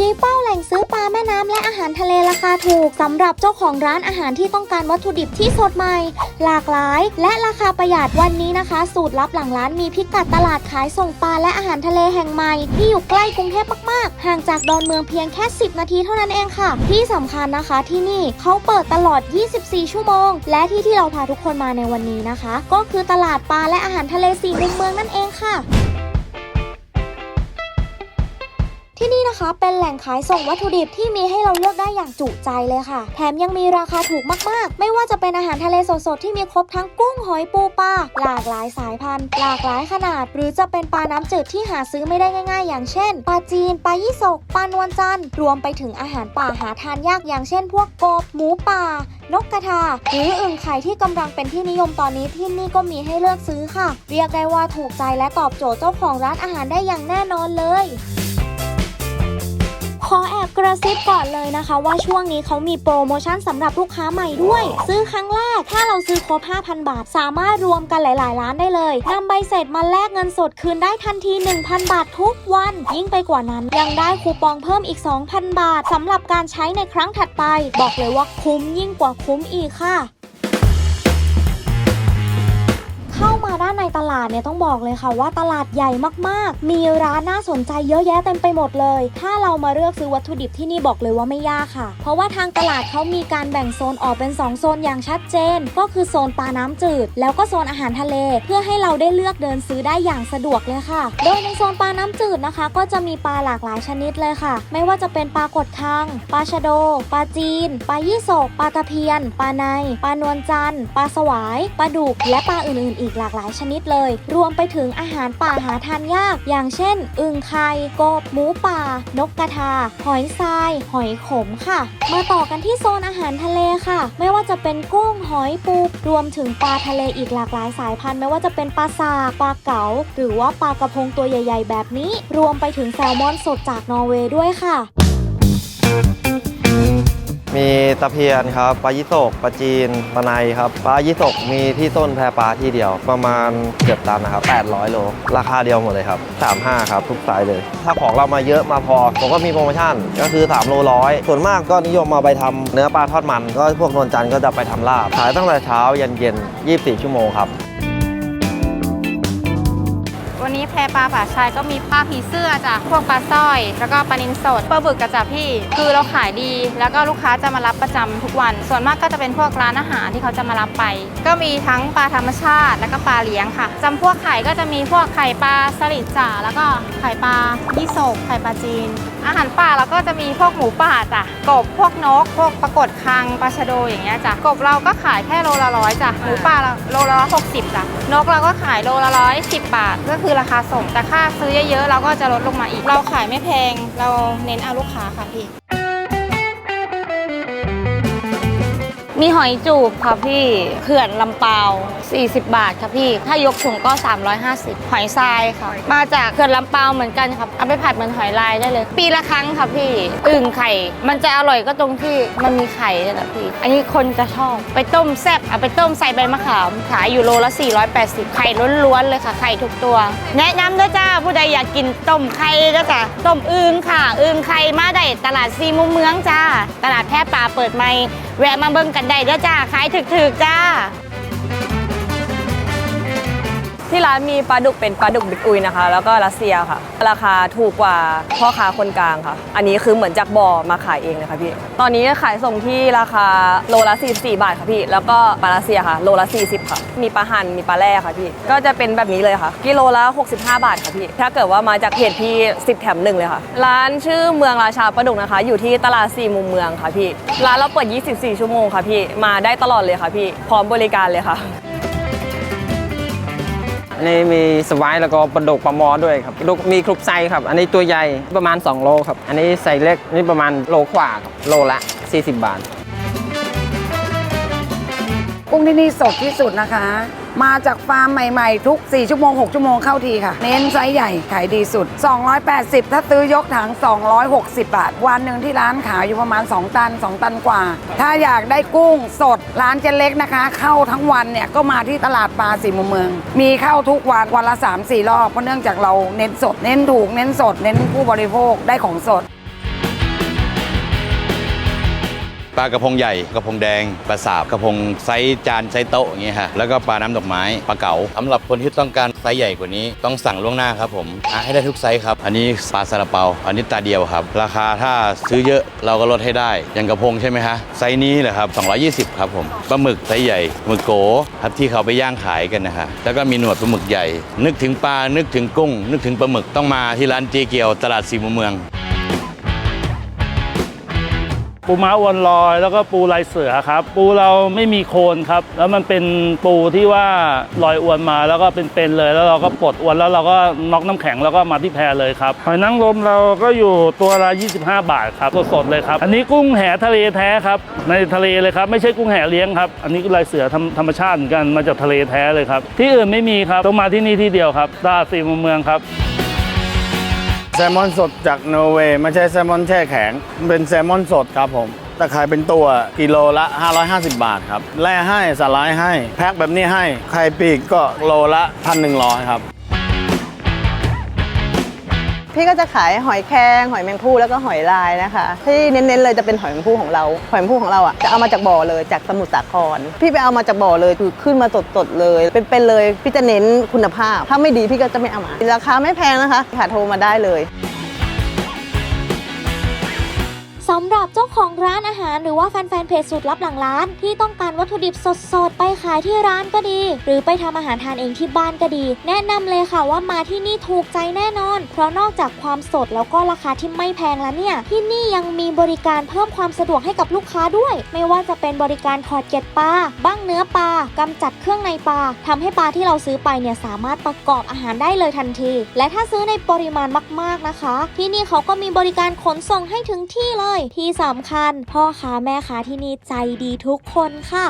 ชี้เป้าแหล่งซื้อปลาแม่น้ำและอาหารทะเลราคาถูกสำหรับเจ้าของร้านอาหารที่ต้องการวัตถุดิบที่สดใหม่ หลากหลาย และราคาประหยัดวันนี้นะคะ สูตรลับหลังร้านมีพิกัดตลาดขายส่งปลาและอาหารทะเลแห่งใหม่ ที่อยู่ใกล้กรุงเทพมากๆ ห่างจากดอนเมืองเพียงแค่ 10 นาทีเท่านั้นเองค่ะ ที่สำคัญนะคะที่นี่เขาเปิดตลอด 24 ชั่วโมง และที่ที่เราพาทุกคนมาในวันนี้นะคะ ก็คือตลาดปลาและอาหารทะเลสี่มุมเมืองนั่นเองค่ะ นะคะ เป็นแหล่งขายส่งวัตถุดิบที่มีให้เราเลือกได้อย่างจุใจเลยค่ะ แถมยังมีราคาถูกมากๆ ไม่ว่าจะเป็นอาหารทะเลสดๆที่มีครบทั้งกุ้งหอยปูปลาหลากหลายสายพันธุ์ หลากหลายขนาด หรือจะเป็นปลาน้ำจืดที่หาซื้อไม่ได้ง่าย ๆ อย่างเช่นปลาจีนปลายี่สกปลานวลจันทร์รวมไปถึงอาหารป่าหาทานยากอย่างเช่น พวกกบหมูป่านกกระทาหรืออึ่งไข่ที่กำลังเป็นที่นิยมตอนนี้ที่นี่ก็มีให้เลือกซื้อค่ะ เรียกได้ว่าถูกใจและตอบโจทย์เจ้าของร้านอาหารได้อย่างแน่นอนเลย ขอแอบกระซิบก่อนเลยนะคะ ว่าช่วงนี้เขามีโปรโมชั่นสำหรับลูกค้าใหม่ด้วย ซื้อครั้งแรกถ้าเราซื้อครบ 5,000 บาท สามารถรวมกันหลาย ๆ ร้านได้เลยนำใบเสร็จมาแลกเงินสดคืนได้ทันที 1,000 บาททุกวัน ยิ่งไปกว่านั้น ยังได้คูปองเพิ่มอีก 2,000 บาทสำหรับการใช้ในครั้งถัดไป บอกเลยว่าคุ้มยิ่งกว่าคุ้มอีกค่ะ ดเนี่ยต้องบอกเลยค่ะว่าตลาดใหญ่มากๆ มีร้านน่าสนใจเยอะแยะเต็มไปหมดเลย ถ้าเรามาเลือกซื้อวัตถุดิบที่นี่บอกเลยว่าไม่ยากค่ะ เพราะว่าทางตลาดเขามีการแบ่งโซนออกเป็น 2 โซนอย่างชัดเจน ก็คือโซนปลาน้ำจืด แล้วก็โซนอาหารทะเล เพื่อให้เราได้เลือกเดินซื้อได้อย่างสะดวกเลยค่ะ โดยในโซนปลาน้ำจืดนะคะ ก็จะมีปลาหลากหลายชนิดเลยค่ะ ไม่ว่าจะเป็นปลากดคัง ปลาชะโด ปลาจีน ปลายี่สก ปลาตะเพียน ปลาใน ปลานวลจันทร์ ปลาสวาย ปลาดุก และปลาอื่นๆ อีกหลากหลายชนิดเลยรวมไปถึงอาหารป่าหาทานยาก อย่างเช่น อึ่งไข่กบหมูป่า นกกระทา หอยทราย หอยขมค่ะ มาต่อกันที่โซนอาหารทะเลค่ะ ไม่ว่าจะเป็นกุ้งหอยปูรวมถึงปลาทะเลอีกหลากหลายสายพันธุ์ไม่ว่าจะเป็นปลาสากปลาเก๋าหรือว่าปลากระพงตัวใหญ่ ๆ แบบนี้ รวมไปถึงแซลมอนสดจากนอร์เวย์ด้วยค่ะ มีตะเพียนครับปลายิโศกปลาจีนปลาในครับปลายิโศกมีที่ต้นแพปลาที่เดียวประมาณเกือบตันนะครับ800 โล ราคาเดียวหมดเลยครับ 35 ครับ ทุกไซส์เลย ถ้าของเรามาเยอะมาพอ ผมก็มีโปรโมชั่นก็คือ 3 โลร้อยส่วนมากก็นิยมมาไปทำเนื้อปลาทอดมัน ก็พวกนวลจันทร์ก็จะไปทำลาบขายตั้งแต่เช้ายันเย็น 24 ชั่วโมงครับ นี้แพปลาป่าชายก็มีปลาผีเสื้อจ้ะพวกปลาสร้อย แล้วก็ปลานินสดปลาบึกกระจ้ะพี่ คือเราขายดี แล้วก็ลูกค้าจะมารับประจำทุกวัน ส่วนมากก็จะเป็นพวกร้านอาหารที่เขาจะมารับไป ก็มีทั้งปลาธรรมชาติ แล้วก็ปลาเลี้ยงค่ะจำพวกไข่ก็จะมีพวกไข่ปลาสลิดจ่าแล้วก็ไข่ปลายี่โศกไข่ปลาจีน อาหารป่าเราก็จะมีพวกหมูป่าจ้ะกบพวกนก พวกปลากดคังปลาชะโดอย่างเงี้ยจ้ะกบเราก็ขายแค่โลละร้อยจ้ะหมูป่าเราโลละร้อยหกสิบจ้ะนกเราก็ขายโลละร้อยสิบบาทก็คือราคาส่ง แต่ค่าซื้อเยอะๆเราก็จะลดลงมาอีก เราขายไม่แพง เราเน้นเอาลูกค้าค่ะพี่ มีหอยจูบค่ะพี่เขื่อนลำเปา40 บาทค่ะพี่ ถ้ายกถุงก็ 350 หอยทรายค่ะ มาจากเขื่อนลำเปาเหมือนกันครับเอาไปผัดเหมือนหอยลายได้เลย ปีละครั้งค่ะพี่อึ่งไข่ มันจะอร่อยก็ตรงที่มันมีไข่นี่แหละพี่ อันนี้คนจะชอบ ไปต้มแซ่บเอาไปต้มใส่ใบมะขามขายอยู่โลละ 480 ไข่ล้วนๆเลยค่ะ ไข่ทุกตัว แนะนำด้วยจ้าผู้ใดอยากกินต้มไข่ก็จ้ะต้มอึ่งค่ะอึ่งไข่มาได้ตลาดซีมุมเมืองจ้า ตลาดแพร่ปลาเปิดใหม่ แวะมาเบิ่งกันได้เด้อจ้าขายถึกๆจ้า ที่ร้านมีปลาดุกเป็นปลาดุกบิ๊กอุยนะคะ แล้วก็รัสเซียค่ะ ราคาถูกกว่าพ่อค้าคนกลางค่ะ อันนี้คือเหมือนจากบ่อมาขายเองเลยค่ะพี่ ตอนนี้ขายส่งที่ราคาโลละ44บาทค่ะพี่ แล้วก็ปลารัสเซียค่ะ โลละ40ค่ะ มีปลาหั่นมีปลาแร่ค่ะพี่ ก็จะเป็นแบบนี้เลยค่ะ กิโลละ65 บาทค่ะพี่ ถ้าเกิดว่ามาจากเพจพี่10แถมหนึ่งเลยค่ะ ร้านชื่อเมืองราชาปลาดุกนะคะ อยู่ที่ตลาดสี่มุมเมืองค่ะพี่ ร้านเราเปิด 24 ชั่วโมงค่ะพี่ มาได้ตลอดเลยค่ะพี่ พร้อมบริการเลยค่ะ อันนี้มีสวายแล้วก็ปลาดุกปลาหมอด้วยครับปลาดุกมีครุบไซครับ อันนี้ตัวใหญ่ประมาณ 2 โลครับ อันนี้ไซส์เล็กนี่ประมาณโลกว่าครับโลละ 40 บาท กุ้งที่นี่สดที่สุดนะคะ มาจากฟาร์มใหม่ๆ ทุก 4 ชั่วโมง 6 ชั่วโมงเข้าทีค่ะ เน้นไซส์ใหญ่ ขายดีสุด 280 ถ้าซื้อยกถัง 260 บาท วันหนึ่งที่ร้านขายอยู่ประมาณ 2 ตัน 2 ตันกว่า ถ้าอยากได้กุ้งสดร้านเจเล็กนะคะ เข้าทั้งวันเนี่ยก็มาที่ตลาดปลาสีมุมเมือง มีเข้าทุกวันวันละ 3-4 รอบเพราะเนื่องจากเราเน้นสดเน้นถูกเน้นสด เน้นผู้บริโภคได้ของสด ปลากระพงใหญ่กระพงแดงปลาสาบกระพงไซส์จานไซส์โต๊ะอย่างเงี้ยฮะแล้วก็ปลาน้ำดอกไม้ปลาเก๋าสำหรับคนที่ต้องการไซส์ใหญ่กว่านี้ต้องสั่งล่วงหน้าครับผมอะให้ได้ทุกไซส์ครับ อันนี้ปลาซาลาเปา อันนี้ตาเดียวครับ ราคาถ้าซื้อเยอะเราก็ลดให้ได้ อย่างกระพงใช่ไหมฮะไซส์นี้แหละครับ 220 ครับผมปลาหมึกไซส์ใหญ่หมึกโกครับที่เขาไปย่างขายกันนะฮะแล้วก็มีหนวดปลาหมึกใหญ่ นึกถึงปลานึกถึงกุ้ง นึกถึงปลาหมึกต้องมาที่ร้านเจเกียวตลาดสีมุมเมือง ปูม้าอวนลอย แล้วก็ปูลายเสือครับ ปูเราไม่มีโคนครับ แล้วมันเป็นปูที่ว่าลอยอวนมาแล้วก็เป็นๆเลย แล้วเราก็ปลดอวนแล้วเราก็น็อกน้ำแข็งแล้วก็มาที่แพเลยครับหอยนางรมเราก็อยู่ตัวละ 25 บาทครับสดๆเลยครับอันนี้กุ้งแหทะเลแท้ครับในทะเลเลยครับไม่ใช่กุ้งแหเลี้ยงครับอันนี้ลายเสือธรรมธรรมชาติเหมือนกันมาจากทะเลแท้เลยครับที่อื่นไม่มีครับต้องมาที่นี่ที่เดียวครับตาดสี่มุมเมืองครับ แซลมอนสดจากนอร์เวย์ไม่ใช่แซลมอนแช่แข็ง เป็นแซลมอนสดครับผมแต่ขายเป็นตัวกิโลละ 550 บาทครับ แล่ให้สไลด์ให้ แพ็คแบบนี้ให้ ไข่ปีกก็โลละ 1,100 ครับ พี่ก็จะขายหอยแครงหอยแมงภู่แล้วก็หอยลายนะคะ ที่เน้นๆเลยจะเป็นหอยแมงภู่ของเรา หอยแมงภู่ของเราอะจะเอามาจากบ่อเลยจากสมุทรสาคร พี่ไปเอามาจากบ่อเลยคือขึ้นมาสดๆเลย เป็นๆเลยพี่จะเน้นคุณภาพ ถ้าไม่ดีพี่ก็จะไม่เอามาราคาไม่แพงนะคะค่ะโทรมาได้เลยับเจ้าของร้านอาหารหรือว่าแฟนๆเพจสูตรลับหลังร้าน ที่ต้องการวัตถุดิบสดๆ ไปขายที่ร้านก็ดี หรือไปทำอาหารทานเองที่บ้านก็ดี แนะนำเลยค่ะว่ามาที่นี่ถูกใจแน่นอน เพราะนอกจากความสดแล้วก็ราคาที่ไม่แพงแล้วเนี่ย ที่นี่ยังมีบริการเพิ่มความสะดวกให้กับลูกค้าด้วย ไม่ว่าจะเป็นบริการถอดเกล็ดปลาบ้างเนื้อปลากำจัดเครื่องในปลาทำให้ปลาที่เราซื้อไปเนี่ยสามารถประกอบอาหารได้เลยทันที และถ้าซื้อในปริมาณมาก ๆนะคะ ที่นี่เขาก็มีบริการขนส่งให้ถึงที่เลยที่สำคัญ พ่อค้าแม่ค้าที่นี่ใจดีทุกคนค่ะ